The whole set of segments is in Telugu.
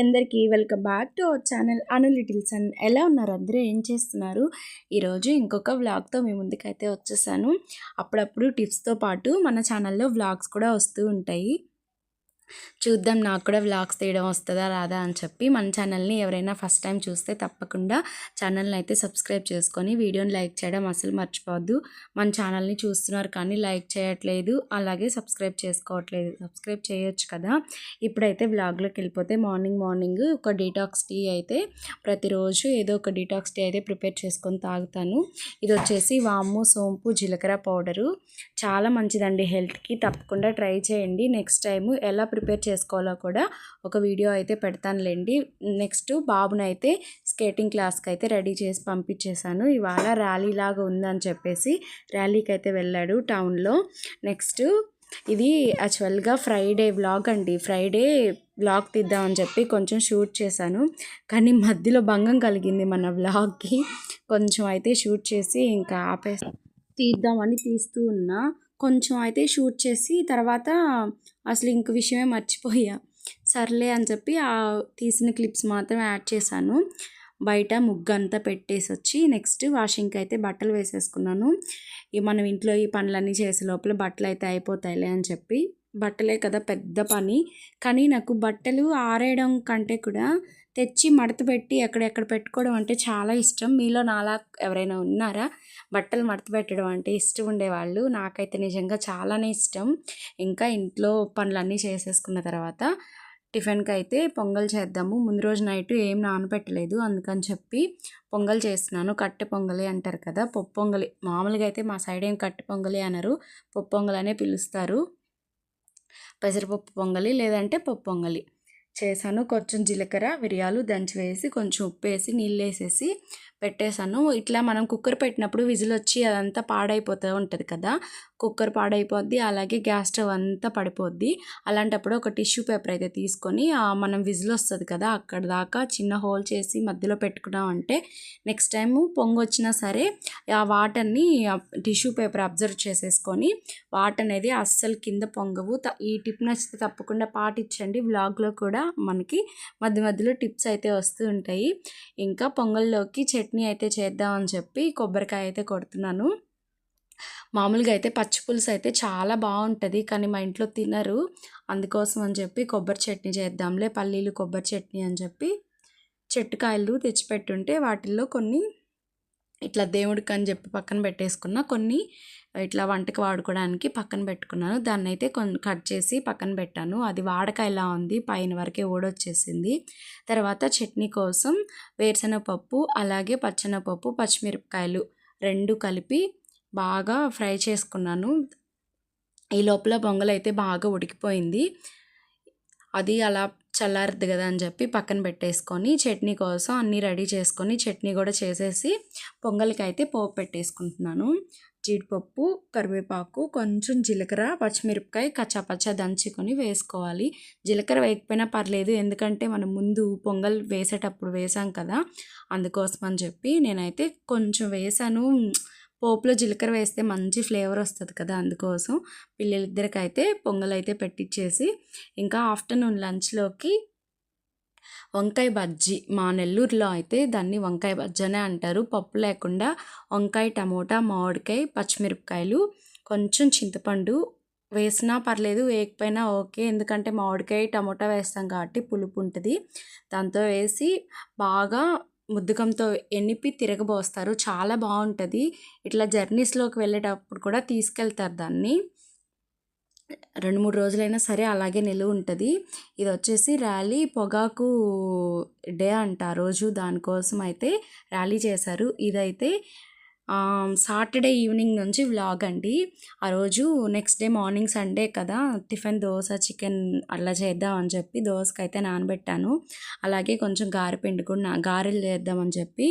అందరికీ welcome back to our channel Anu littles. And ఎలా ఉన్నారు అందరూ? ఏం చేస్తున్నారు? ఈరోజు ఇంకొక వ్లాగ్తో మీ ముందుకైతే వచ్చేసాను. అప్పుడప్పుడు టిప్స్తో పాటు మన ఛానల్లో వ్లాగ్స్ కూడా వస్తూ ఉంటాయి. చూద్దాం నాకు కూడా వ్లాగ్స్ తీయడం వస్తుందా రాదా అని చెప్పి మన ఛానల్ని ఎవరైనా ఫస్ట్ టైం చూస్తే తప్పకుండా ఛానల్ని అయితే సబ్స్క్రైబ్ చేసుకొని వీడియోని లైక్ చేయడం అసలు మర్చిపోవద్దు. మన ఛానల్ని చూస్తున్నారు కానీ లైక్ చేయట్లేదు అలాగే సబ్స్క్రైబ్ చేసుకోవట్లేదు. సబ్స్క్రైబ్ చేయొచ్చు కదా. ఇప్పుడైతే వ్లాగ్లోకి వెళ్ళిపోతే మార్నింగ్ మార్నింగ్ ఒక డీటాక్స్ టీ అయితే ప్రతిరోజు ఏదో ఒక డీటాక్స్ టీ అయితే ప్రిపేర్ చేసుకొని తాగుతాను. ఇది వచ్చేసి వాము సోంపు జీలకర్ర పౌడరు. చాలా మంచిదండి హెల్త్కి. తప్పకుండా ట్రై చేయండి. నెక్స్ట్ టైము ఎలా ప్రిపేర్ చేసుకోవాలో కూడా ఒక వీడియో అయితే పెడతానులేండి. నెక్స్ట్ బాబునైతే స్కేటింగ్ క్లాస్కి అయితే రెడీ చేసి పంపించేశాను. ఇవాళ ర్యాలీ లాగా ఉందని చెప్పేసి ర్యాలీకి అయితే వెళ్ళాడు టౌన్లో. నెక్స్ట్ ఇది యాక్చువల్గా ఫ్రైడే వ్లాగ్ అండి. ఫ్రైడే వ్లాగ్ తీద్దామని చెప్పి కొంచెం షూట్ చేశాను. కానీ మధ్యలో భంగం కలిగింది మన వ్లాగ్కి. కొంచెం అయితే షూట్ చేసి ఇంకా ఆపే తీద్దామని తీస్తూ ఉన్నా. కొంచెం అయితే షూట్ చేసి తర్వాత అసలు ఇంక విషయమే మర్చిపోయా. సర్లే అని చెప్పి ఆ తీసిన క్లిప్స్ మాత్రం యాడ్ చేశాను. బయట ముగ్గు అంతా పెట్టేసి వచ్చి నెక్స్ట్ వాషింగ్కి అయితే బట్టలు వేసేసుకున్నాను. ఇక మనం ఇంట్లో ఈ పనులన్నీ చేసే లోపల బట్టలు అయితే అయిపోతాయిలే అని చెప్పి. బట్టలే కదా పెద్ద పని. కానీ నాకు బట్టలు ఆరేయడం కంటే కూడా తెచ్చి మడత పెట్టి ఎక్కడెక్కడ పెట్టుకోవడం అంటే చాలా ఇష్టం. మీలో నాలా ఎవరైనా ఉన్నారా? బట్టలు మడత పెట్టడం అంటే ఇష్టం ఉండేవాళ్ళు నాకైతే నిజంగా చాలానే ఇష్టం. ఇంకా ఇంట్లో పనులన్నీ చేసేసుకున్న తర్వాత టిఫిన్కి అయితే పొంగల్ చేద్దాము. ముందు రోజు నైట్ ఏం నానబెట్టలేదు అందుకని చెప్పి పొంగల్ చేస్తున్నాను. కట్టె పొంగలి అంటారు కదా? పప్పు పొంగలి. మామూలుగా అయితే మా సైడ్ ఏం కట్టె పొంగలి అనరు. పప్పు పొంగల్ అనే పిలుస్తారు. పెసరపప్పు పొంగలి లేదంటే పప్పు పొంగలి. చేశాను. కొంచెం జీలకర్ర మిరియాలు దంచి వేసి కొంచెం ఉప్పు వేసి నీళ్ళు వేసేసి పెట్టేశాను. ఇట్లా మనం కుక్కర్ పెట్టినప్పుడు విజిల్ వచ్చి అదంతా పాడైపోతూ ఉంటుంది కదా. కుక్కర్ పాడైపోద్ది అలాగే గ్యాస్ స్టవ్ అంతా పడిపోద్ది. అలాంటప్పుడు ఒక టిష్యూ పేపర్ అయితే తీసుకొని మనం విజిల్ వస్తుంది కదా అక్కడ దాకా చిన్న హోల్ చేసి మధ్యలో పెట్టుకున్నామంటే నెక్స్ట్ టైం పొంగు వచ్చినా సరే ఆ వాటర్ని టిష్యూ పేపర్ అబ్జర్వ్ చేసేసుకొని వాటర్ అనేది అస్సలు కింద పొంగవు. ఈ టిప్ నచ్చితే తప్పకుండా పాటించండి. వ్లాగ్లో కూడా మనకి మధ్య మధ్యలో టిప్స్ అయితే వస్తూ ఉంటాయి. ఇంకా పొంగల్లోకి చట్నీ చట్నీ అయితే చేద్దామని చెప్పి కొబ్బరికాయ అయితే కొడుతున్నాను. మామూలుగా అయితే పచ్చి పులుసు అయితే చాలా బాగుంటుంది కానీ మా ఇంట్లో తినరు. అందుకోసం అని చెప్పి కొబ్బరి చట్నీ చేద్దాంలే పల్లీలు కొబ్బరి చట్నీ అని చెప్పి చెట్టుకాయలు తెచ్చిపెట్టుంటే వాటిల్లో కొన్ని ఇట్లా దేవుడికి అని చెప్పి పక్కన పెట్టేసుకున్న. కొన్ని ఇట్లా వంటకి వాడుకోవడానికి పక్కన పెట్టుకున్నాను. దాన్ని అయితే కొన్ని కట్ చేసి పక్కన పెట్టాను. అది వాడకాయలా ఉంది పైన వరకే ఊడొచ్చేసింది తర్వాత చట్నీ కోసం వేరుశనగపప్పు అలాగే పచ్చెనపప్పు పచ్చిమిరపకాయలు రెండు కలిపి బాగా ఫ్రై చేసుకున్నాను. ఈ లోపల పొంగల్ అయితే బాగా ఉడికిపోయింది. అది అలా చల్లారద్దు కదా అని చెప్పి పక్కన పెట్టేసుకొని చట్నీ కోసం అన్నీ రెడీ చేసుకొని చట్నీ కూడా చేసేసి పొంగల్కి అయితే పోపు పెట్టేసుకుంటున్నాను. జీడిపప్పు కరివేపాకు కొంచెం జీలకర్ర పచ్చిమిరపకాయ కచ్చాపచ్చ దంచుకొని వేసుకోవాలి. జీలకర్ర వేయకపోయినా పర్లేదు ఎందుకంటే మనం ముందు పొంగల్ వేసేటప్పుడు వేసాం కదా అందుకోసం అని చెప్పి నేనైతే కొంచెం వేసాను. పోపులో జీలకర్ర వేస్తే మంచి ఫ్లేవర్ వస్తుంది కదా అందుకోసం పిల్లలిద్దరికైతే పొంగల్ అయితే పెట్టించేసి ఇంకా ఆఫ్టర్నూన్ లంచ్లోకి వంకాయ బజ్జీ. మా నెల్లూరులో అయితే దాన్ని వంకాయ బజ్జీ అనే అంటారు. పప్పు లేకుండా వంకాయ టమోటా మామిడికాయ పచ్చిమిరపకాయలు కొంచెం చింతపండు వేసినా పర్లేదు వేయకపోయినా ఓకే. ఎందుకంటే మామిడికాయ టమోటా వేస్తాం కాబట్టి పులుపు ఉంటుంది. దాంతో వేసి బాగా ముద్దుకంతో ఎనిపి తిరగబోస్తారు. చాలా బాగుంటుంది. ఇట్లా జర్నీస్లోకి వెళ్ళేటప్పుడు కూడా తీసుకెళ్తారు దాన్ని. రెండు మూడు రోజులైనా సరే అలాగే నిలువ ఉంటుంది. ఇది వచ్చేసి ర్యాలీ పొగాకు డే అంట. రోజు దానికోసం అయితే ర్యాలీ చేశారు. ఇదైతే సాటర్డే ఈవినింగ్ నుంచి వ్లాగ్ అండి. ఆ రోజు నెక్స్ట్ డే మార్నింగ్ సండే కదా టిఫిన్ దోశ చికెన్ అలా చేద్దాం అని చెప్పి దోశకైతే నానబెట్టాను. అలాగే కొంచెం గారెపిండి కూడా గారెలు చేద్దామని చెప్పి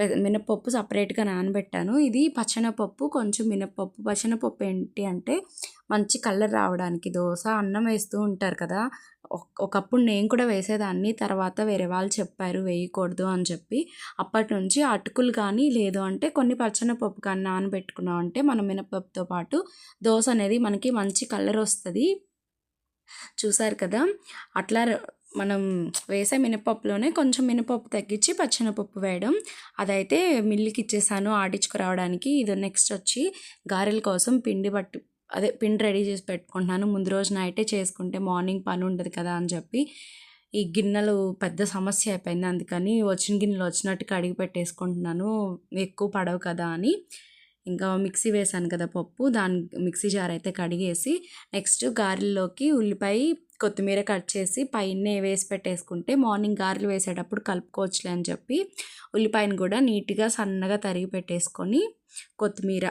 మినపప్పు సపరేట్గా నానబెట్టాను. ఇది పచ్చనపప్పు కొంచెం మినపప్పు పచ్చనపప్పు ఏంటి అంటే మంచి కలర్ రావడానికి దోశ అన్నం వేస్తూ ఉంటారు కదా. ఒకప్పుడు నేను కూడా వేసేదాన్ని. తర్వాత వేరే వాళ్ళు చెప్పారు వేయకూడదు అని చెప్పి. అప్పటి నుంచి అటుకులు కానీ లేదు అంటే కొన్ని పచ్చనపప్పు కానీ నానబెట్టుకున్నాం అంటే మన మినపప్పుతో పాటు దోశ అనేది మనకి మంచి కలర్ వస్తుంది. చూసారు కదా? అట్లా మనం వేసే మినపప్పులోనే కొంచెం మినపప్పు తగ్గించి పచ్చెనపప్పు వేయడం. అదైతే మిల్లుకి ఇచ్చేసాను ఆడించుకురావడానికి ఇది నెక్స్ట్ వచ్చి గారెల కోసం పిండి పట్టు అదే పిండి రెడీ చేసి పెట్టుకుంటున్నాను. ముందు రోజు నైటే చేసుకుంటే మార్నింగ్ పని ఉండదు కదా అని చెప్పి. ఈ గిన్నెలు పెద్ద సమస్య అయిపోయింది అందుకని వచ్చిన గిన్నెలు వచ్చినట్టు కడిగి పెట్టేసుకుంటున్నాను. ఎక్కువ పడవు కదా అని. ఇంకా మిక్సీ వేసాను కదా పప్పు దాని మిక్సీ జార్ అయితే కడిగేసి నెక్స్ట్ గారెల్లోకి ఉల్లిపాయ కొత్తిమీర కట్ చేసి పైన వేసి పెట్టేసుకుంటే మార్నింగ్ గారెలు వేసేటప్పుడు కలుపుకోవచ్చులే అని చెప్పి ఉల్లిపాయను కూడా నీట్గా సన్నగా తరిగి పెట్టేసుకొని కొత్తిమీర.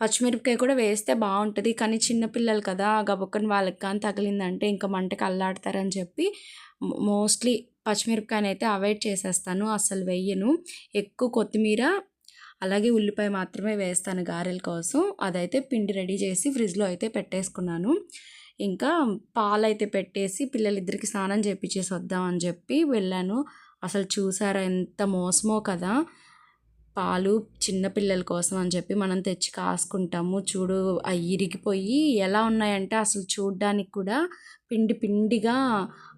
పచ్చిమిరపకాయ కూడా వేస్తే బాగుంటుంది కానీ చిన్నపిల్లలు కదా గబుక్కని వాళ్ళకి కానీ తగిలిందంటే ఇంకా మంటకి అల్లాడతారని చెప్పి మోస్ట్లీ పచ్చిమిరపకాయని అయితే అవాయిడ్ చేసేస్తాను అసలు వెయ్యను ఎక్కువ కొత్తిమీర అలాగే ఉల్లిపాయ మాత్రమే వేస్తాను గారెల కోసం. అదైతే పిండి రెడీ చేసి ఫ్రిడ్జ్లో అయితే పెట్టేసుకున్నాను. ఇంకా పాలైతే పెట్టేసి పిల్లలిద్దరికి స్నానం చేపించేసి వద్దామని చెప్పి వెళ్ళాను. అసలు చూసారా ఎంత మోసమో కదా. పాలు చిన్నపిల్లల కోసం అని చెప్పి మనం తెచ్చి కాసుకుంటాము. చూడు అవి ఇరిగిపోయి ఎలా ఉన్నాయంటే అసలు చూడ్డానికి కూడా పిండి పిండిగా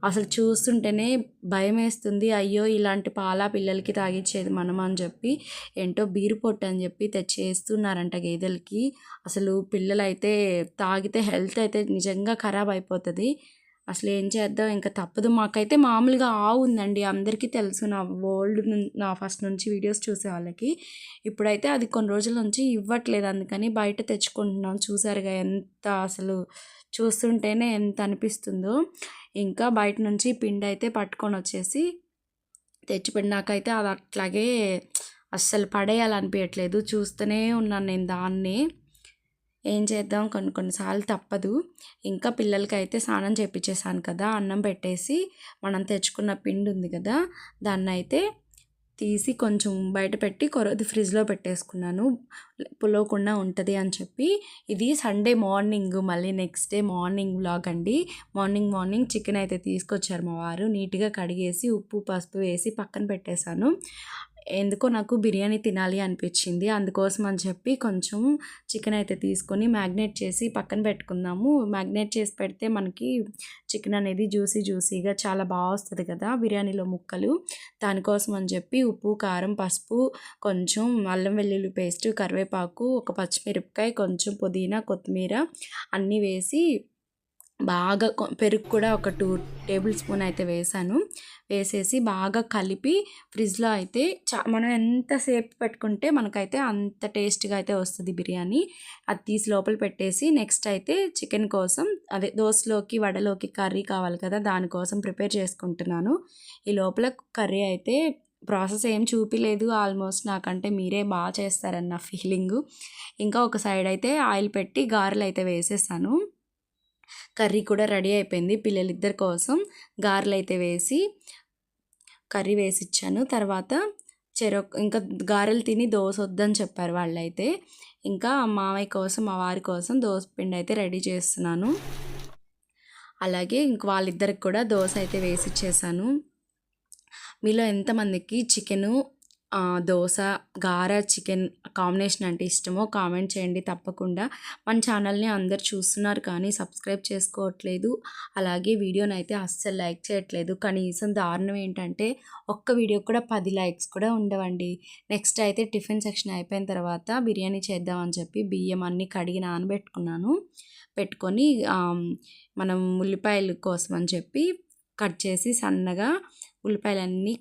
అసలు చూస్తుంటేనే భయం వేస్తుంది అయ్యో ఇలాంటి పాల పిల్లలకి తాగిచ్చేది మనం అని చెప్పి ఏంటో బీరు పొట్టు అని చెప్పి తెచ్చేస్తున్నారంట గేదెలకి. అసలు పిల్లలైతే తాగితే హెల్త్ అయితే నిజంగా ఖరాబ్ అయిపోతుంది. అసలు ఏం చేద్దాం? ఇంకా తప్పదు. మాకైతే మామూలుగా ఆవు ఉందండి. అందరికీ తెలుసు. నా ఓల్డ్ నా ఫస్ట్ నుంచి వీడియోస్ చూసే వాళ్ళకి. ఇప్పుడైతే అది కొన్ని రోజుల నుంచి ఇవ్వట్లేదు. అందుకని బయట తెచ్చుకుంటున్నాం. చూసారుగా ఎంత అసలు చూస్తుంటేనే ఎంత అనిపిస్తుందో. ఇంకా బయట నుంచి పిండి అయితే పట్టుకొని వచ్చేసి తెచ్చిపెట్టినాకైతే అది అట్లాగే అస్సలు పడేయాలనిపించట్లేదు చూస్తూనే ఉన్నాను నేను దాన్ని. ఏం చేద్దాం? కొన్ని కొన్నిసార్లు తప్పదు. ఇంకా పిల్లలకి అయితే స్నానం చేపించేసాను కదా అన్నం పెట్టేసి మనం తెచ్చుకున్న పిండి ఉంది కదా దాన్ని అయితే తీసి కొంచెం బయట పెట్టి కొరది ఫ్రిడ్జ్లో పెట్టేసుకున్నాను. పులవకుండా ఉంటుంది అని చెప్పి. ఇది సండే మార్నింగ్ మళ్ళీ నెక్స్ట్ డే మార్నింగ్ వ్లాగ్ అండి. మార్నింగ్ మార్నింగ్ చికెన్ అయితే తీసుకొచ్చారు మా వారు. నీట్గా కడిగేసి ఉప్పు పసుపు వేసి పక్కన పెట్టేశాను. ఎందుకో నాకు బిర్యానీ తినాలి అనిపించింది. అందుకోసం అని చెప్పి కొంచెం చికెన్ అయితే తీసుకొని మ్యాగ్నేట్ చేసి పక్కన పెట్టుకుందాము. మ్యాగ్నేట్ చేసి పెడితే మనకి చికెన్ అనేది జ్యూసీ జ్యూసీగా చాలా బాగా వస్తుంది కదా బిర్యానీలో ముక్కలు. దానికోసం అని చెప్పి ఉప్పు కారం పసుపు కొంచెం అల్లం వెల్లుల్లి పేస్ట్ కరివేపాకు ఒక పచ్చిమిరపకాయ కొంచెం పుదీనా కొత్తిమీర అన్నీ వేసి బాగా పెరుగు కూడా ఒక టూ టేబుల్ స్పూన్ అయితే వేసాను. వేసేసి బాగా కలిపి ఫ్రిడ్జ్లో అయితే చా మనం ఎంతసేపు పెట్టుకుంటే మనకైతే అంత టేస్ట్గా అయితే వస్తుంది బిర్యానీ. అది తీసి లోపల పెట్టేసి నెక్స్ట్ అయితే చికెన్ కోసం అదే దోశలోకి వడలోకి కర్రీ కావాలి కదా దానికోసం ప్రిపేర్ చేసుకుంటున్నాను. ఈ లోపల కర్రీ అయితే ప్రాసెస్ ఏం చూపిలేదు ఆల్మోస్ట్ నాకంటే మీరే బాగా చేస్తారన్న ఫీలింగు. ఇంకా ఒక సైడ్ అయితే ఆయిల్ పెట్టి గారెలు అయితే వేసేసాను. కర్రీ కూడా రెడీ అయిపోయింది. పిల్లలిద్దరి కోసం గారెలు అయితే వేసి కర్రీ వేసి ఇచ్చాను తర్వాత చెరొక ఇంకా గారెలు తిని దోశ వద్దని చెప్పారు వాళ్ళైతే. ఇంకా మామయ్య కోసం మా వారి కోసం దోశ పిండి అయితే రెడీ చేస్తున్నాను. అలాగే ఇంక వాళ్ళిద్దరికి కూడా దోశ అయితే వేసి ఇచ్చేసాను మీలో ఎంతమందికి చికెను దోశ గార చికెన్ కాంబినేషన్ అంటే ఇష్టమో కామెంట్ చేయండి తప్పకుండా. మన ఛానల్ని అందరు చూస్తున్నారు కానీ సబ్స్క్రైబ్ చేసుకోవట్లేదు. అలాగే వీడియోని అయితే అస్సలు లైక్ చేయట్లేదు. కనీసం దారుణం ఏంటంటే ఒక్క వీడియో కూడా పది లైక్స్ కూడా ఉండవండి. నెక్స్ట్ అయితే టిఫిన్ సెక్షన్ అయిపోయిన తర్వాత బిర్యానీ చేద్దామని చెప్పి బియ్యం అన్నీ కడిగి నానబెట్టుకున్నాను. పెట్టుకొని మనం ఉల్లిపాయల కోసం అని చెప్పి కట్ చేసి సన్నగా ఉల్లిపాయలన్నీ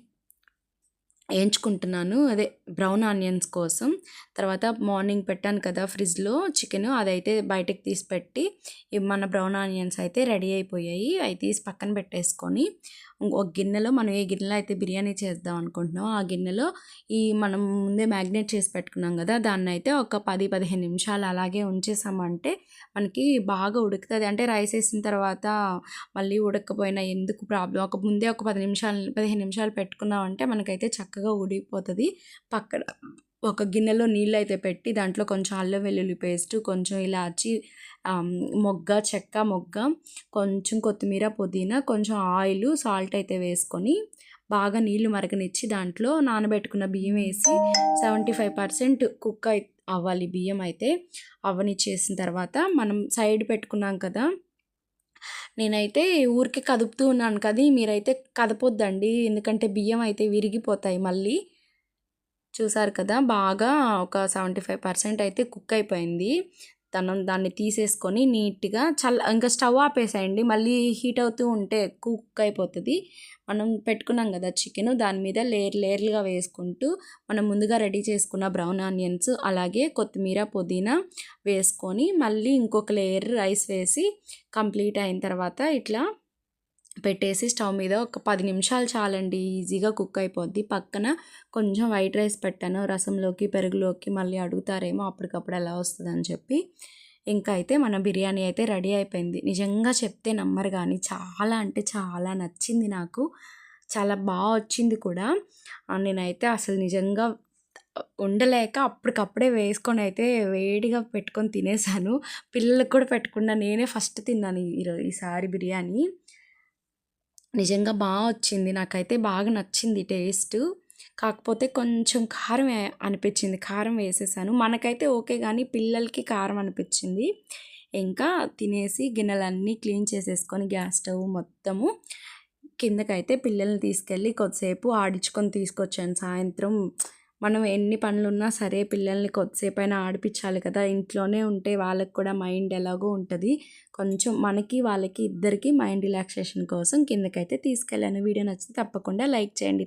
వేయించుకుంటున్నాను అదే బ్రౌన్ ఆనియన్స్ కోసం. తర్వాత మార్నింగ్ పెట్టాను కదా ఫ్రిడ్జ్లో చికెన్ అదైతే బయటకు తీసి పెట్టి మన బ్రౌన్ ఆనియన్స్ అయితే రెడీ అయిపోయాయి. అవి తీసి పక్కన పెట్టేసుకొని ఒక గిన్నెలో మనం ఏ గిన్నెలో అయితే బిర్యానీ చేద్దాం అనుకుంటున్నాం ఆ గిన్నెలో ఈ మనం ముందే మ్యాగ్నేట్ చేసి పెట్టుకున్నాం కదా దాన్ని అయితే ఒక పది పదిహేను నిమిషాలు అలాగే ఉంచేసామంటే మనకి బాగా ఉడుకుతుంది. అంటే రైస్ వేసిన తర్వాత మళ్ళీ ఉడకపోయినా ఎందుకు ప్రాబ్లం ఒక ముందే ఒక పది నిమిషాలు పదిహేను నిమిషాలు పెట్టుకున్నామంటే మనకైతే చక్కగా ఉడికిపోతుంది. అక్కడ ఒక గిన్నెలో నీళ్ళు అయితే పెట్టి దాంట్లో కొంచెం అల్లం వెల్లుల్లి పేస్ట్ కొంచెం ఇలాచి మొగ్గ చెక్క మొగ్గ కొంచెం కొత్తిమీర పుదీనా కొంచెం ఆయిల్ సాల్ట్ అయితే వేసుకొని బాగా నీళ్ళు మరగనిచ్చి దాంట్లో నానబెట్టుకున్న బియ్యం వేసి సెవెంటీ ఫైవ్ పర్సెంట్ కుక్ అయి అవ్వాలి బియ్యం అయితే. అవనిచ్చేసిన తర్వాత మనం సైడ్ పెట్టుకున్నాం కదా నేనైతే ఊరికే కదుపుతూ ఉన్నాను కదా మీరైతే కదపొద్దండి ఎందుకంటే బియ్యం అయితే విరిగిపోతాయి మళ్ళీ. చూసారు కదా! బాగా ఒక సెవెంటీ ఫైవ్ పర్సెంట్ అయితే కుక్ అయిపోయింది. తనం దాన్ని తీసేసుకొని నీట్గా చల్ల ఇంకా స్టవ్ ఆపేసేయండి. మళ్ళీ హీట్ అవుతూ ఉంటే ఎక్కువ కుక్ అయిపోతుంది. మనం పెట్టుకున్నాం కదా చికెన్ దాని మీద లేయర్ లేయర్లుగా వేసుకుంటూ మనం ముందుగా రెడీ చేసుకున్న బ్రౌన్ ఆనియన్స్ అలాగే కొత్తిమీర పుదీనా వేసుకొని మళ్ళీ ఇంకొక లేయర్ రైస్ వేసి కంప్లీట్ అయిన తర్వాత ఇట్లా పెట్టేసి స్టవ్ మీద ఒక పది నిమిషాలు చాలండి ఈజీగా కుక్ అయిపోద్ది. పక్కన కొంచెం వైట్ రైస్ పెట్టాను. రసంలోకి పెరుగులోకి మళ్ళీ అడుగుతారేమో అప్పటికప్పుడు ఎలా వస్తుంది అని చెప్పి. ఇంకా అయితే మన బిర్యానీ అయితే రెడీ అయిపోయింది. నిజంగా చెప్తే నమ్మరు కానీ చాలా అంటే చాలా నచ్చింది నాకు. చాలా బాగా వచ్చింది కూడా. నేనైతే అసలు నిజంగా ఉండలేక అప్పటికప్పుడే వేసుకొని అయితే వేడిగా పెట్టుకొని తినేసాను. పిల్లలకు కూడా పెట్టకుండా నేనే ఫస్ట్ తిన్నాను ఈరోజు ఈసారి బిర్యానీ. నిజంగా బాగా వచ్చింది. నాకైతే బాగా నచ్చింది టేస్ట్. కాకపోతే కొంచెం కారం అనిపించింది. కారం వేసేసాను. మనకైతే ఓకే కానీ పిల్లలకి కారం అనిపించింది. ఇంకా తినేసి గిన్నెలన్నీ క్లీన్ చేసేసుకొని గ్యాస్ స్టవ్ మొత్తము కిందకైతే పిల్లల్ని తీసుకెళ్ళి కొద్దిసేపు ఆడించుకొని తీసుకొచ్చాను. సాయంత్రం మనం ఎన్ని పనులున్నా సరే పిల్లల్ని కొద్దిసేపైనా ఆడిపించాలి కదా. ఇంట్లోనే ఉంటే వాళ్ళకి కూడా మైండ్ ఎలాగో ఉంటుంది. కొంచెం మనకి వాళ్ళకి ఇద్దరికి మైండ్ రిలాక్సేషన్ కోసం కిందకైతే తీసుకెళ్ళాను. వీడియో నచ్చితే తప్పకుండా లైక్ చేయండి.